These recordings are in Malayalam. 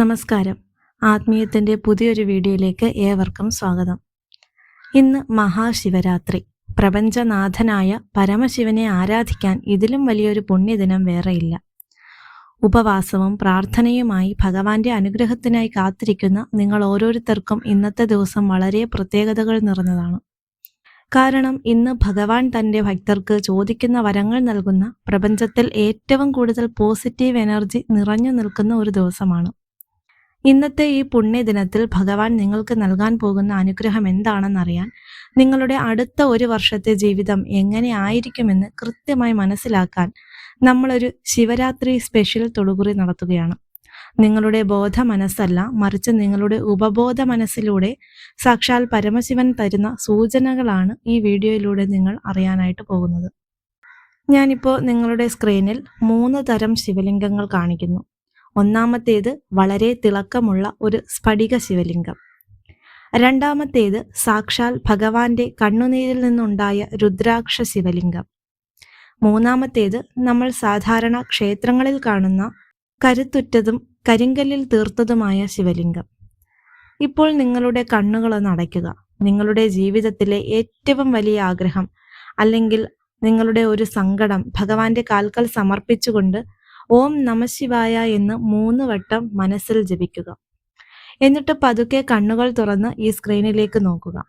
നമസ്കാരം. ആത്മീയത്തിന്റെ പുതിയൊരു വീഡിയോയിലേക്ക് ഏവർക്കും സ്വാഗതം. ഇന്ന് മഹാശിവരാത്രി. പ്രപഞ്ചനാഥനായ പരമശിവനെ ആരാധിക്കാൻ ഇതിലും വലിയൊരു പുണ്യദിനം വേറെയില്ല. ഉപവാസവും പ്രാർത്ഥനയുമായി ഭഗവാന്റെ അനുഗ്രഹത്തിനായി കാത്തിരിക്കുന്ന നിങ്ങൾ ഓരോരുത്തർക്കും ഇന്നത്തെ ദിവസം വളരെ പ്രത്യേകതകൾ നിറഞ്ഞതാണ്. കാരണം ഇന്ന് ഭഗവാൻ തന്റെ ഭക്തർക്ക് ചോദിക്കുന്ന വരങ്ങൾ നൽകുന്ന പ്രപഞ്ചത്തിൽ ഏറ്റവും കൂടുതൽ പോസിറ്റീവ് എനർജി നിറഞ്ഞു നിൽക്കുന്ന ഒരു ദിവസമാണ്. ഇന്നത്തെ ഈ പുണ്യദിനത്തിൽ ഭഗവാൻ നിങ്ങൾക്ക് നൽകാൻ പോകുന്ന അനുഗ്രഹം എന്താണെന്നറിയാൻ നിങ്ങളുടെ അടുത്ത ഒരു വർഷത്തെ ജീവിതം എങ്ങനെ ആയിരിക്കുമെന്ന് കൃത്യമായി മനസ്സിലാക്കാൻ നമ്മളൊരു ശിവരാത്രി സ്പെഷ്യൽ തൊടുകുറി നടത്തുകയാണ്. നിങ്ങളുടെ ബോധ മനസ്സല്ല മറിച്ച് നിങ്ങളുടെ ഉപബോധ മനസ്സിലൂടെ സാക്ഷാൽ പരമശിവൻ തരുന്ന സൂചനകളാണ് ഈ വീഡിയോയിലൂടെ നിങ്ങൾ അറിയാനായിട്ട് പോകുന്നത്. ഞാനിപ്പോൾ നിങ്ങളുടെ സ്ക്രീനിൽ മൂന്ന് തരം ശിവലിംഗങ്ങൾ കാണിക്കുന്നു. ഒന്നാമത്തേത് വളരെ തിളക്കമുള്ള ഒരു സ്ഫടിക ശിവലിംഗം. രണ്ടാമത്തേത് സാക്ഷാൽ ഭഗവാന്റെ കണ്ണുനീരിൽ നിന്നുണ്ടായ രുദ്രാക്ഷ ശിവലിംഗം. മൂന്നാമത്തേത് നമ്മൾ സാധാരണ ക്ഷേത്രങ്ങളിൽ കാണുന്ന കരുത്തുറ്റതും കരിങ്കല്ലിൽ തീർത്തതുമായ ശിവലിംഗം. ഇപ്പോൾ നിങ്ങളുടെ കണ്ണുകളൊന്ന് അടയ്ക്കുക നിങ്ങളുടെ ജീവിതത്തിലെ ഏറ്റവും വലിയ ആഗ്രഹം അല്ലെങ്കിൽ നിങ്ങളുടെ ഒരു സങ്കടം ഭഗവാന്റെ കാൽക്കൽ സമർപ്പിച്ചുകൊണ്ട് ഓം നമശിവായ എന്ന് മൂന്ന് വട്ടം മനസ്സിൽ ജപിക്കുക. എന്നിട്ട് പതുക്കെ കണ്ണുകൾ തുറന്ന് ഈ സ്ക്രീനിലേക്ക് നോക്കുക.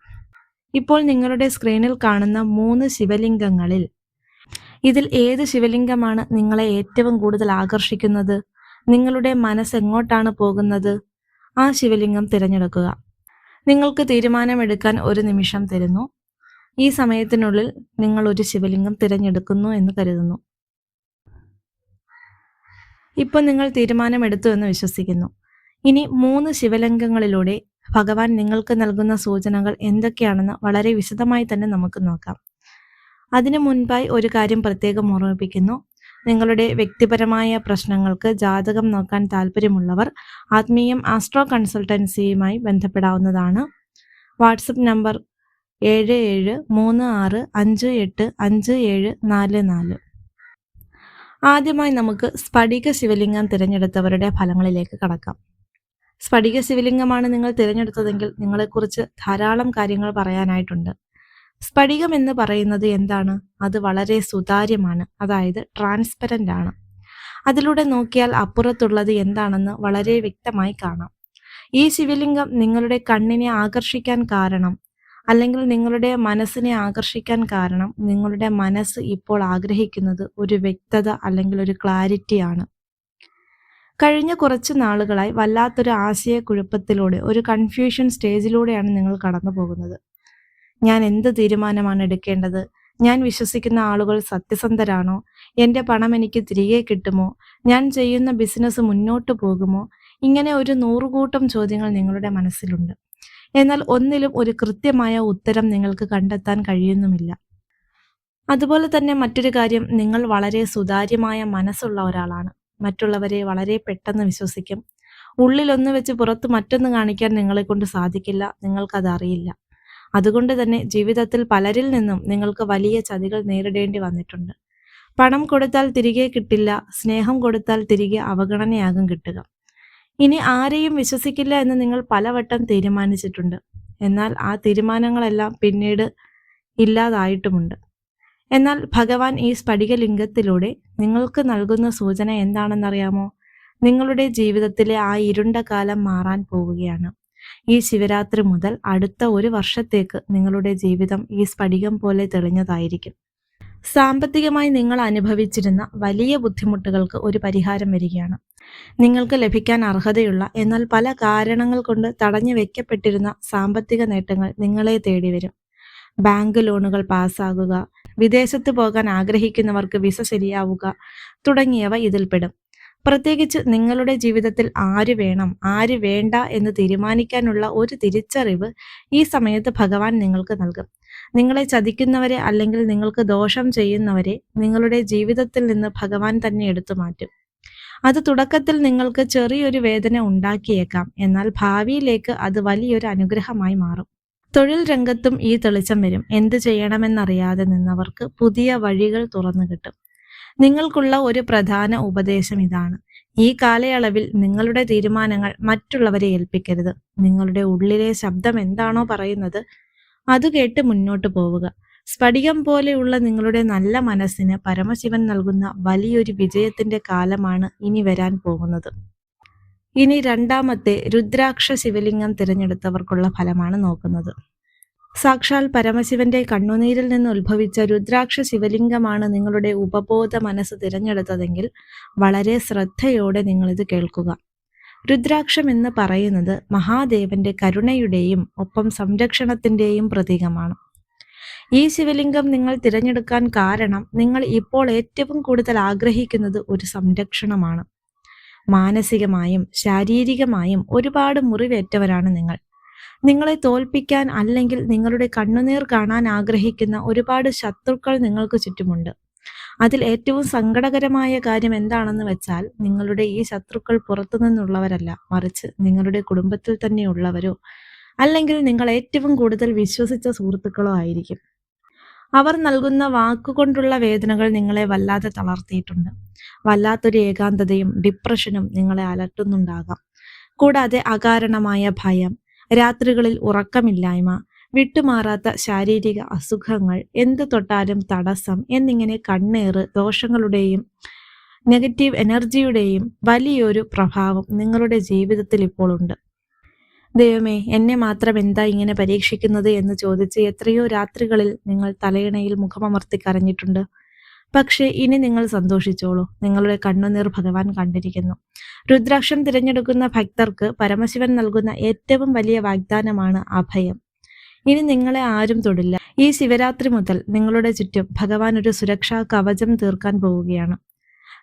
ഇപ്പോൾ നിങ്ങളുടെ സ്ക്രീനിൽ കാണുന്ന മൂന്ന് ശിവലിംഗങ്ങളിൽ ഇതിൽ ഏത് ശിവലിംഗമാണ് നിങ്ങളെ ഏറ്റവും കൂടുതൽ ആകർഷിക്കുന്നത്? നിങ്ങളുടെ മനസ്സ് എങ്ങോട്ടാണ് പോകുന്നത്? ആ ശിവലിംഗം തിരഞ്ഞെടുക്കുക. നിങ്ങൾക്ക് തീരുമാനമെടുക്കാൻ ഒരു നിമിഷം തരുന്നു. ഈ സമയത്തിനുള്ളിൽ നിങ്ങൾ ഒരു ശിവലിംഗം തിരഞ്ഞെടുക്കുന്നു എന്ന് കരുതുന്നു. ഇപ്പോൾ നിങ്ങൾ തീരുമാനമെടുത്തു എന്ന് വിശ്വസിക്കുന്നു. ഇനി മൂന്ന് ശിവലിംഗങ്ങളിലൂടെ ഭഗവാൻ നിങ്ങൾക്ക് നൽകുന്ന സൂചനകൾ എന്തൊക്കെയാണെന്ന് വളരെ വിശദമായി തന്നെ നമുക്ക് നോക്കാം. അതിനു മുൻപായി ഒരു കാര്യം പ്രത്യേകം ഓർമ്മിപ്പിക്കുന്നു. നിങ്ങളുടെ വ്യക്തിപരമായ പ്രശ്നങ്ങൾക്ക് ജാതകം നോക്കാൻ താല്പര്യമുള്ളവർ ആത്മീയം ആസ്ട്രോ കൺസൾട്ടൻസിയുമായി ബന്ധപ്പെടാവുന്നതാണ്. വാട്സപ്പ് നമ്പർ ഏഴ് ഏഴ് മൂന്ന് ആറ് അഞ്ച് എട്ട് അഞ്ച് ഏഴ് നാല് നാല്. ആദ്യമായി നമുക്ക് സ്ഫടിക ശിവലിംഗം തിരഞ്ഞെടുത്തവരുടെ ഫലങ്ങളിലേക്ക് കടക്കാം. സ്ഫടിക ശിവലിംഗമാണ് നിങ്ങൾ തിരഞ്ഞെടുത്തതെങ്കിൽ നിങ്ങളെക്കുറിച്ച് ധാരാളം കാര്യങ്ങൾ പറയാനായിട്ടുണ്ട്. സ്ഫടികം എന്ന് പറയുന്നത് എന്താണ്? അത് വളരെ സുതാര്യമാണ് അതായത് ട്രാൻസ്പെറന്റ് ആണ്. അതിലൂടെ നോക്കിയാൽ അപ്പുറത്തുള്ളത് എന്താണെന്ന് വളരെ വ്യക്തമായി കാണാം. ഈ ശിവലിംഗം നിങ്ങളുടെ കണ്ണിനെ ആകർഷിക്കാൻ കാരണം അല്ലെങ്കിൽ നിങ്ങളുടെ മനസ്സിനെ ആകർഷിക്കാൻ കാരണം നിങ്ങളുടെ മനസ്സ് ഇപ്പോൾ ആഗ്രഹിക്കുന്നത് ഒരു വ്യക്തത അല്ലെങ്കിൽ ഒരു ക്ലാരിറ്റിയാണ് കഴിഞ്ഞ കുറച്ച് നാളുകളായി വല്ലാത്തൊരു ആശയക്കുഴപ്പത്തിലൂടെ ഒരു കൺഫ്യൂഷൻ സ്റ്റേജിലൂടെയാണ് നിങ്ങൾ കടന്നു പോകുന്നത്. ഞാൻ എന്ത് തീരുമാനമാണ് എടുക്കേണ്ടത്? ഞാൻ വിശ്വസിക്കുന്ന ആളുകൾ സത്യസന്ധരാണോ? എന്റെ പണം എനിക്ക് തിരികെ കിട്ടുമോ? ഞാൻ ചെയ്യുന്ന ബിസിനസ് മുന്നോട്ട് പോകുമോ? ഇങ്ങനെ ഒരു നൂറുകൂട്ടം ചോദ്യങ്ങൾ നിങ്ങളുടെ മനസ്സിലുണ്ട്. എന്നാൽ ഒന്നിലും ഒരു കൃത്യമായ ഉത്തരം നിങ്ങൾക്ക് കണ്ടെത്താൻ കഴിയുന്നുമില്ല. അതുപോലെ തന്നെ മറ്റൊരു കാര്യം നിങ്ങൾ വളരെ സുതാര്യമായ മനസ്സുള്ള ഒരാളാണ്. മറ്റുള്ളവരെ വളരെ പെട്ടെന്ന് വിശ്വസിക്കും. ഉള്ളിലൊന്ന് വെച്ച് പുറത്ത് മറ്റൊന്ന് കാണിക്കാൻ നിങ്ങളെ കൊണ്ട് സാധിക്കില്ല നിങ്ങൾക്കത് അറിയില്ല. അതുകൊണ്ട് തന്നെ ജീവിതത്തിൽ പലരിൽ നിന്നും നിങ്ങൾക്ക് വലിയ ചതികൾ നേരിടേണ്ടി വന്നിട്ടുണ്ട്. പണം കൊടുത്താൽ തിരികെ കിട്ടില്ല സ്നേഹം കൊടുത്താൽ തിരികെ അവഗണനയാകും കിട്ടുക. ഇനി ആരെയും വിശ്വസിക്കില്ല എന്ന് നിങ്ങൾ പലവട്ടം തീരുമാനിച്ചിട്ടുണ്ട്. എന്നാൽ ആ തീരുമാനങ്ങളെല്ലാം പിന്നീട് ഇല്ലാതായിട്ടുമുണ്ട്. എന്നാൽ ഭഗവാൻ ഈ സ്ഫടികലിംഗത്തിലൂടെ നിങ്ങൾക്ക് നൽകുന്ന സൂചന എന്താണെന്നറിയാമോ? നിങ്ങളുടെ ജീവിതത്തിലെ ആ ഇരുണ്ട കാലം മാറാൻ പോവുകയാണ്. ഈ ശിവരാത്രി മുതൽ അടുത്ത ഒരു വർഷത്തേക്ക് നിങ്ങളുടെ ജീവിതം ഈ സ്ഫടികം പോലെ തെളിഞ്ഞതായിരിക്കും. സാമ്പത്തികമായി നിങ്ങൾ അനുഭവിച്ചിരുന്ന വലിയ ബുദ്ധിമുട്ടുകൾക്ക് ഒരു പരിഹാരം വരികയാണ്. നിങ്ങൾക്ക് ലഭിക്കാൻ അർഹതയുള്ള എന്നാൽ പല കാരണങ്ങൾ കൊണ്ട് തടഞ്ഞു വെക്കപ്പെട്ടിരുന്ന സാമ്പത്തിക നേട്ടങ്ങൾ നിങ്ങളെ തേടി വരും ബാങ്ക് ലോണുകൾ പാസ്സാകുക വിദേശത്ത് പോകാൻ ആഗ്രഹിക്കുന്നവർക്ക് വിസ ശരിയാവുക തുടങ്ങിയവ ഇതിൽപ്പെടും. പ്രത്യേകിച്ച് നിങ്ങളുടെ ജീവിതത്തിൽ ആര് വേണം ആര് വേണ്ട എന്ന് തീരുമാനിക്കാനുള്ള ഒരു തിരിച്ചറിവ് ഈ സമയത്ത് ഭഗവാൻ നിങ്ങൾക്ക് നൽകും. നിങ്ങളെ ചതിക്കുന്നവരെ അല്ലെങ്കിൽ നിങ്ങൾക്ക് ദോഷം ചെയ്യുന്നവരെ നിങ്ങളുടെ ജീവിതത്തിൽ നിന്ന് ഭഗവാൻ തന്നെ എടുത്തു മാറ്റും. അത് തുടക്കത്തിൽ നിങ്ങൾക്ക് ചെറിയൊരു വേദന ഉണ്ടാക്കിയേക്കാം എന്നാൽ ഭാവിയിലേക്ക് അത് വലിയൊരു അനുഗ്രഹമായി മാറും. തൊഴിൽ രംഗത്തും ഈ തെളിച്ചം വരും. എന്ത് ചെയ്യണമെന്നറിയാതെ നിന്നവർക്ക് പുതിയ വഴികൾ തുറന്നു കിട്ടും. നിങ്ങൾക്കുള്ള ഒരു പ്രധാന ഉപദേശം ഇതാണ്. ഈ കാലയളവിൽ നിങ്ങളുടെ തീരുമാനങ്ങൾ മറ്റുള്ളവരെ ഏൽപ്പിക്കരുത്. നിങ്ങളുടെ ഉള്ളിലെ ശബ്ദം എന്താണോ പറയുന്നത് അത് കേട്ട് മുന്നോട്ട് പോവുക. സ്ഫടികം പോലെയുള്ള നിങ്ങളുടെ നല്ല മനസ്സിന് പരമശിവൻ നൽകുന്ന വലിയൊരു വിജയത്തിന്റെ കാലമാണ് ഇനി വരാൻ പോകുന്നത്. ഇനി രണ്ടാമത്തെ രുദ്രാക്ഷ ശിവലിംഗം തിരഞ്ഞെടുത്തവർക്കുള്ള ഫലമാണ് നോക്കുന്നത്. സാക്ഷാൽ പരമശിവന്റെ കണ്ണുനീരിൽ നിന്ന് ഉത്ഭവിച്ച രുദ്രാക്ഷ ശിവലിംഗമാണ് നിങ്ങളുടെ ഉപബോധ മനസ്സ് തിരഞ്ഞെടുത്തതെങ്കിൽ വളരെ ശ്രദ്ധയോടെ നിങ്ങളിത് കേൾക്കുക. രുദ്രാക്ഷം എന്ന് പറയുന്നത് മഹാദേവന്റെ കരുണയുടെയും ഒപ്പം സംരക്ഷണത്തിന്റെയും പ്രതീകമാണ്. ഈ ശിവലിംഗം നിങ്ങൾ തിരഞ്ഞെടുക്കാൻ കാരണം നിങ്ങൾ ഇപ്പോൾ ഏറ്റവും കൂടുതൽ ആഗ്രഹിക്കുന്നത് ഒരു സംരക്ഷണമാണ്. മാനസികമായും ശാരീരികമായും ഒരുപാട് മുറിവേറ്റവരാണ് നിങ്ങൾ. നിങ്ങളെ തോൽപ്പിക്കാൻ അല്ലെങ്കിൽ നിങ്ങളുടെ കണ്ണുനീർ കാണാൻ ആഗ്രഹിക്കുന്ന ഒരുപാട് ശത്രുക്കൾ നിങ്ങൾക്ക് ചുറ്റുമുണ്ട്. അതിൽ ഏറ്റവും സങ്കടകരമായ കാര്യം എന്താണെന്ന് വെച്ചാൽ നിങ്ങളുടെ ഈ ശത്രുക്കൾ പുറത്തുനിന്നുള്ളവരല്ല. മറിച്ച് നിങ്ങളുടെ കുടുംബത്തിൽ തന്നെയുള്ളവരോ അല്ലെങ്കിൽ നിങ്ങൾ ഏറ്റവും കൂടുതൽ വിശ്വസിച്ച സുഹൃത്തുക്കളോ ആയിരിക്കും. അവർ നൽകുന്ന വാക്കുകൊണ്ടുള്ള വേദനകൾ നിങ്ങളെ വല്ലാതെ തളർത്തിയിട്ടുണ്ട്. വല്ലാത്തൊരു ഏകാന്തതയും ഡിപ്രഷനും നിങ്ങളെ അലട്ടുന്നുണ്ടാകാം. കൂടാതെ അകാരണമായ ഭയം രാത്രികളിൽ ഉറക്കമില്ലായ്മ വിട്ടുമാറാത്ത ശാരീരിക അസുഖങ്ങൾ എന്ത് തൊട്ടാലും തടസ്സം എന്നിങ്ങനെ കണ്ണേറ് ദോഷങ്ങളുടെയും നെഗറ്റീവ് എനർജിയുടെയും വലിയൊരു പ്രഭാവം നിങ്ങളുടെ ജീവിതത്തിൽ ഇപ്പോൾ ഉണ്ട്. ദൈവമേ എന്നെ മാത്രം എന്താ ഇങ്ങനെ പരീക്ഷിക്കുന്നത് എന്ന് ചോദിച്ച് എത്രയോ രാത്രികളിൽ നിങ്ങൾ തലയിണയിൽ മുഖമമർത്തി കരഞ്ഞിട്ടുണ്ട്. പക്ഷേ ഇനി നിങ്ങൾ സന്തോഷിച്ചോളൂ. നിങ്ങളുടെ കണ്ണുനീർ ഭഗവാൻ കണ്ടിരിക്കുന്നു. രുദ്രാക്ഷം തിരഞ്ഞെടുക്കുന്ന ഭക്തർക്ക് പരമശിവൻ നൽകുന്ന ഏറ്റവും വലിയ വാഗ്ദാനമാണ് അഭയം. ഇനി നിങ്ങളെ ആരും തൊടില്ല. ഈ ശിവരാത്രി മുതൽ നിങ്ങളുടെ ചുറ്റും ഭഗവാൻ ഒരു സുരക്ഷാ കവചം തീർക്കാൻ പോവുകയാണ്.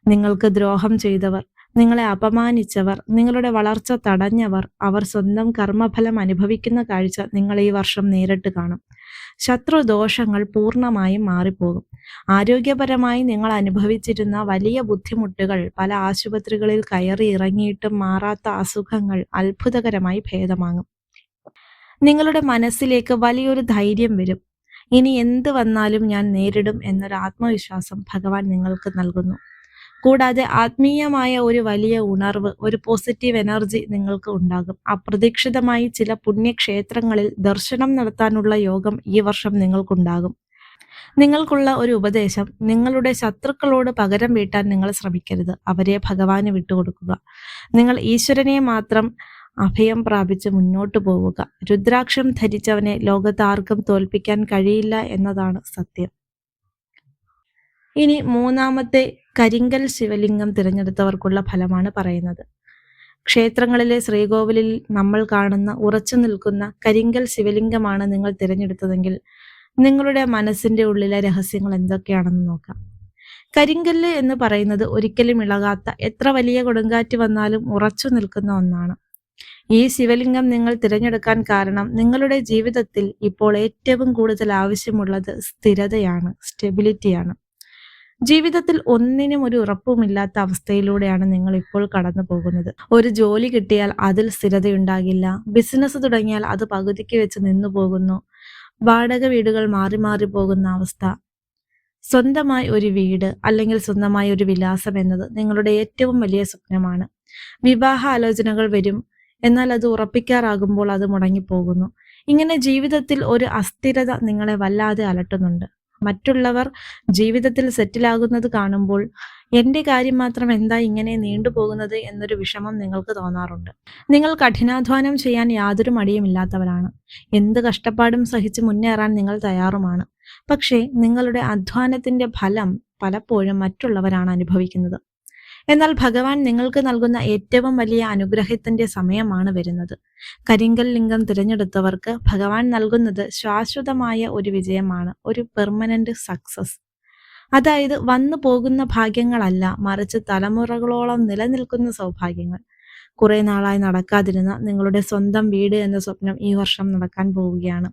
നിങ്ങൾക്ക് ദ്രോഹം ചെയ്തവർ നിങ്ങളെ അപമാനിച്ചവർ നിങ്ങളുടെ വളർച്ച തടഞ്ഞവർ അവർ സ്വന്തം കർമ്മഫലം അനുഭവിക്കുന്ന കാഴ്ച നിങ്ങൾ ഈ വർഷം നേരിട്ട് കാണും. ശത്രുദോഷങ്ങൾ പൂർണമായും മാറിപ്പോകും. ആരോഗ്യപരമായി നിങ്ങൾ അനുഭവിച്ചിരുന്ന വലിയ ബുദ്ധിമുട്ടുകൾ പല ആശുപത്രികളിൽ കയറി ഇറങ്ങിയിട്ടും മാറാത്ത അസുഖങ്ങൾ അത്ഭുതകരമായി ഭേദമാകും. നിങ്ങളുടെ മനസ്സിലേക്ക് വലിയൊരു ധൈര്യം വരും. ഇനി എന്ത് വന്നാലും ഞാൻ നേരിടും എന്നൊരു ആത്മവിശ്വാസം ഭഗവാൻ നിങ്ങൾക്ക് നൽകുന്നു. കൂടാതെ ആത്മീയമായ ഒരു വലിയ ഉണർവ് ഒരു പോസിറ്റീവ് എനർജി നിങ്ങൾക്ക് ഉണ്ടാകും. അപ്രതീക്ഷിതമായി ചില പുണ്യക്ഷേത്രങ്ങളിൽ ദർശനം നടത്താനുള്ള യോഗം ഈ വർഷം നിങ്ങൾക്കുണ്ടാകും. നിങ്ങൾക്കുള്ള ഒരു ഉപദേശം നിങ്ങളുടെ ശത്രുക്കളോട് പകരം വീട്ടാൻ നിങ്ങൾ ശ്രമിക്കരുത്. അവരെ ഭഗവാന് വിട്ടുകൊടുക്കുക. നിങ്ങൾ ഈശ്വരനെ മാത്രം അഭയം പ്രാപിച്ച് മുന്നോട്ട് പോവുക. രുദ്രാക്ഷം ധരിച്ചവനെ ലോകത്താർക്കും തോൽപ്പിക്കാൻ കഴിയില്ല എന്നതാണ് സത്യം. ഇനി മൂന്നാമത്തെ കരിങ്കൽ ശിവലിംഗം തിരഞ്ഞെടുത്തവർക്കുള്ള ഫലമാണ് പറയുന്നത്. ക്ഷേത്രങ്ങളിലെ ശ്രീകോവിലിൽ നമ്മൾ കാണുന്ന ഉറച്ചു നിൽക്കുന്ന കരിങ്കൽ ശിവലിംഗമാണ് നിങ്ങൾ തിരഞ്ഞെടുത്തതെങ്കിൽ നിങ്ങളുടെ മനസ്സിന്റെ ഉള്ളിലെ രഹസ്യങ്ങൾ എന്തൊക്കെയാണെന്ന് നോക്കാം. കരിങ്കല്ല് എന്ന് പറയുന്നത് ഒരിക്കലും ഇളകാത്ത എത്ര വലിയ കൊടുങ്കാറ്റ് വന്നാലും ഉറച്ചു നിൽക്കുന്ന ഒന്നാണ്. ഈ ശിവലിംഗം നിങ്ങൾ തിരഞ്ഞെടുക്കാൻ കാരണം നിങ്ങളുടെ ജീവിതത്തിൽ ഇപ്പോൾ ഏറ്റവും കൂടുതൽ ആവശ്യമുള്ളത് സ്ഥിരതയാണ് സ്റ്റെബിലിറ്റിയാണ് ജീവിതത്തിൽ ഒന്നിനും ഒരു ഉറപ്പുമില്ലാത്ത അവസ്ഥയിലൂടെയാണ് നിങ്ങൾ ഇപ്പോൾ കടന്നു പോകുന്നത്. ഒരു ജോലി കിട്ടിയാൽ അതിൽ സ്ഥിരതയുണ്ടാകില്ല ബിസിനസ് തുടങ്ങിയാൽ അത് പകുതിക്ക് വെച്ച് നിന്നു പോകുന്നു വാടക വീടുകൾ മാറി മാറി പോകുന്ന അവസ്ഥ സ്വന്തമായി ഒരു വീട് അല്ലെങ്കിൽ സ്വന്തമായി ഒരു വിലാസം എന്നത് നിങ്ങളുടെ ഏറ്റവും വലിയ സ്വപ്നമാണ്. വിവാഹ ആലോചനകൾ വരും എന്നാൽ അത് ഉറപ്പിക്കാറാകുമ്പോൾ അത് മുടങ്ങിപ്പോകുന്നു. ഇങ്ങനെ ജീവിതത്തിൽ ഒരു അസ്ഥിരത നിങ്ങളെ വല്ലാതെ അലട്ടുന്നുണ്ട്. മറ്റുള്ളവർ ജീവിതത്തിൽ സെറ്റിലാകുന്നത് കാണുമ്പോൾ എന്റെ കാര്യം മാത്രം എന്താ ഇങ്ങനെ നീണ്ടുപോകുന്നത് എന്നൊരു വിഷമം നിങ്ങൾക്ക് തോന്നാറുണ്ട്. നിങ്ങൾ കഠിനാധ്വാനം ചെയ്യാൻ യാതൊരു മടിയുമില്ലാത്തവരാണ്. എന്ത് കഷ്ടപ്പാടും സഹിച്ച് മുന്നേറാൻ നിങ്ങൾ തയ്യാറുമാണ്. പക്ഷേ നിങ്ങളുടെ അധ്വാനത്തിന്റെ ഫലം പലപ്പോഴും മറ്റുള്ളവരാണ് അനുഭവിക്കുന്നത്. എന്നാൽ ഭഗവാൻ നിങ്ങൾക്ക് നൽകുന്ന ഏറ്റവും വലിയ അനുഗ്രഹത്തിന്റെ സമയമാണ് വരുന്നത്. കരിങ്കൽ ലിംഗം തിരഞ്ഞെടുത്തവർക്ക് ഭഗവാൻ നൽകുന്നത് ശാശ്വതമായ ഒരു വിജയമാണ് ഒരു പെർമനന്റ് സക്സസ് അതായത് വന്നു പോകുന്ന ഭാഗ്യങ്ങളല്ല മറിച്ച് തലമുറകളോളം നിലനിൽക്കുന്ന സൗഭാഗ്യങ്ങൾ. കുറെ നാളായി നടക്കാതിരുന്ന നിങ്ങളുടെ സ്വന്തം വീട് എന്ന സ്വപ്നം ഈ വർഷം നടക്കാൻ പോവുകയാണ്.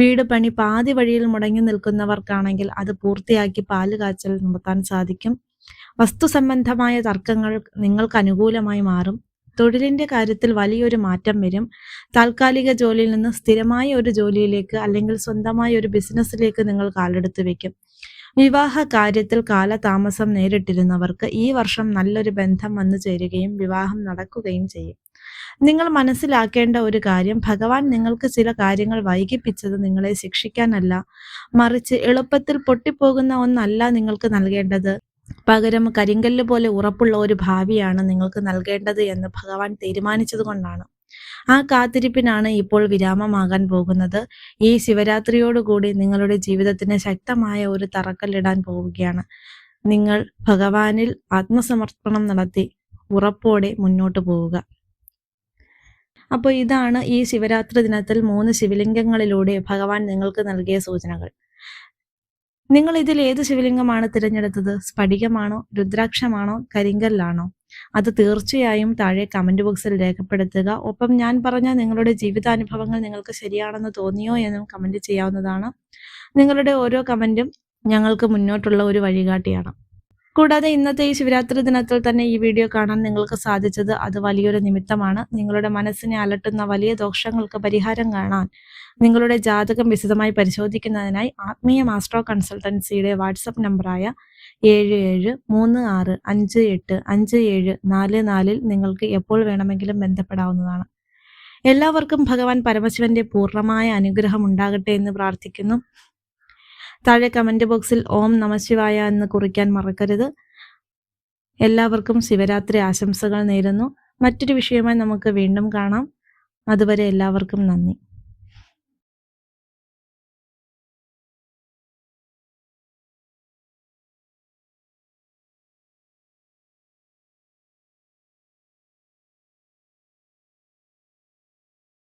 വീട് പണി പാതി വഴിയിൽ മുടങ്ങി നിൽക്കുന്നവർക്കാണെങ്കിൽ അത് പൂർത്തിയാക്കി പാൽ കാച്ചൽ നടത്താൻ സാധിക്കും. വസ്തു സംബന്ധമായ തർക്കങ്ങൾ നിങ്ങൾക്ക് അനുകൂലമായി മാറും. തൊഴിലിന്റെ കാര്യത്തിൽ വലിയൊരു മാറ്റം വരും. താൽക്കാലിക ജോലിയിൽ നിന്ന് സ്ഥിരമായ ഒരു ജോലിയിലേക്ക് അല്ലെങ്കിൽ സ്വന്തമായ ഒരു ബിസിനസ്സിലേക്ക് നിങ്ങൾ കാലെടുത്ത് വെക്കും. വിവാഹ കാര്യത്തിൽ കാലതാമസം നേരിട്ടിരുന്നവർക്ക് ഈ വർഷം നല്ലൊരു ബന്ധം വന്നു ചേരുകയും വിവാഹം നടക്കുകയും ചെയ്യും. നിങ്ങൾ മനസ്സിലാക്കേണ്ട ഒരു കാര്യം ഭഗവാൻ നിങ്ങൾക്ക് ചില കാര്യങ്ങൾ വൈകിപ്പിച്ചത് നിങ്ങളെ ശിക്ഷിക്കാനല്ല മറിച്ച് എളുപ്പത്തിൽ പൊട്ടിപ്പോകുന്ന ഒന്നല്ല നിങ്ങൾക്ക് നൽകേണ്ടത്. പകരം കരിങ്കല്ല് പോലെ ഉറപ്പുള്ള ഒരു ഭാവിയാണ് നിങ്ങൾക്ക് നൽകേണ്ടത് എന്ന് ഭഗവാൻ തീരുമാനിച്ചതുകൊണ്ടാണ് ആ കാത്തിരിപ്പിനാണ് ഇപ്പോൾ വിരാമമാകാൻ പോകുന്നത്. ഈ ശിവരാത്രിയോടുകൂടി നിങ്ങളുടെ ജീവിതത്തിന് ശക്തമായ ഒരു തറക്കല്ലിടാൻ പോവുകയാണ്. നിങ്ങൾ ഭഗവാനിൽ ആത്മസമർപ്പണം നടത്തി ഉറപ്പോടെ മുന്നോട്ട് പോവുക. അപ്പോൾ ഇതാണ് ഈ ശിവരാത്രി ദിനത്തിൽ മൂന്ന് ശിവലിംഗങ്ങളിലൂടെ ഭഗവാൻ നിങ്ങൾക്ക് നൽകിയ സൂചനകൾ. നിങ്ങൾ ഇതിൽ ഏത് ശിവലിംഗമാണ് തിരഞ്ഞെടുത്തത്? സ്ഫടികമാണോ രുദ്രാക്ഷമാണോ കരിങ്കല്ലാണോ? അത് തീർച്ചയായും താഴെ കമന്റ് ബോക്സിൽ രേഖപ്പെടുത്തുക. ഒപ്പം ഞാൻ പറഞ്ഞ നിങ്ങളുടെ ജീവിതാനുഭവങ്ങൾ നിങ്ങൾക്ക് ശരിയാണെന്ന് തോന്നിയോ എന്നും കമന്റ് ചെയ്യാവുന്നതാണ്. നിങ്ങളുടെ ഓരോ കമന്റും ഞങ്ങൾക്ക് മുന്നോട്ടുള്ള ഒരു വഴികാട്ടിയാണ്. കൂടാതെ ഇന്നത്തെ ഈ ശിവരാത്രി ദിനത്തിൽ തന്നെ ഈ വീഡിയോ കാണാൻ നിങ്ങൾക്ക് സാധിച്ചത് അത് വലിയൊരു നിമിത്തമാണ്. നിങ്ങളുടെ മനസ്സിനെ അലട്ടുന്ന വലിയ ദോഷങ്ങൾക്ക് പരിഹാരം കാണാൻ നിങ്ങളുടെ ജാതകം വിശദമായി പരിശോധിക്കുന്നതിനായി ആത്മീയ മാസ്ട്രോ കൺസൾട്ടൻസിയുടെ വാട്സപ്പ് നമ്പറായ ഏഴ് ഏഴ് മൂന്ന് ആറ് അഞ്ച് എട്ട് അഞ്ച് ഏഴ് നാല് നാലിൽ നിങ്ങൾക്ക് എപ്പോൾ വേണമെങ്കിലും ബന്ധപ്പെടാവുന്നതാണ്. എല്ലാവർക്കും ഭഗവാൻ പരമശിവന്റെ പൂർണമായ അനുഗ്രഹം ഉണ്ടാകട്ടെ എന്ന് പ്രാർത്ഥിക്കുന്നു. താഴെ കമന്റ് ബോക്സിൽ ഓം നമശിവായ എന്ന് കുറിക്കാൻ മറക്കരുത്. എല്ലാവർക്കും ശിവരാത്രി ആശംസകൾ നേരുന്നു. മറ്റൊരു വിഷയമായി നമുക്ക് വീണ്ടും കാണാം. അതുവരെ എല്ലാവർക്കും നന്ദി.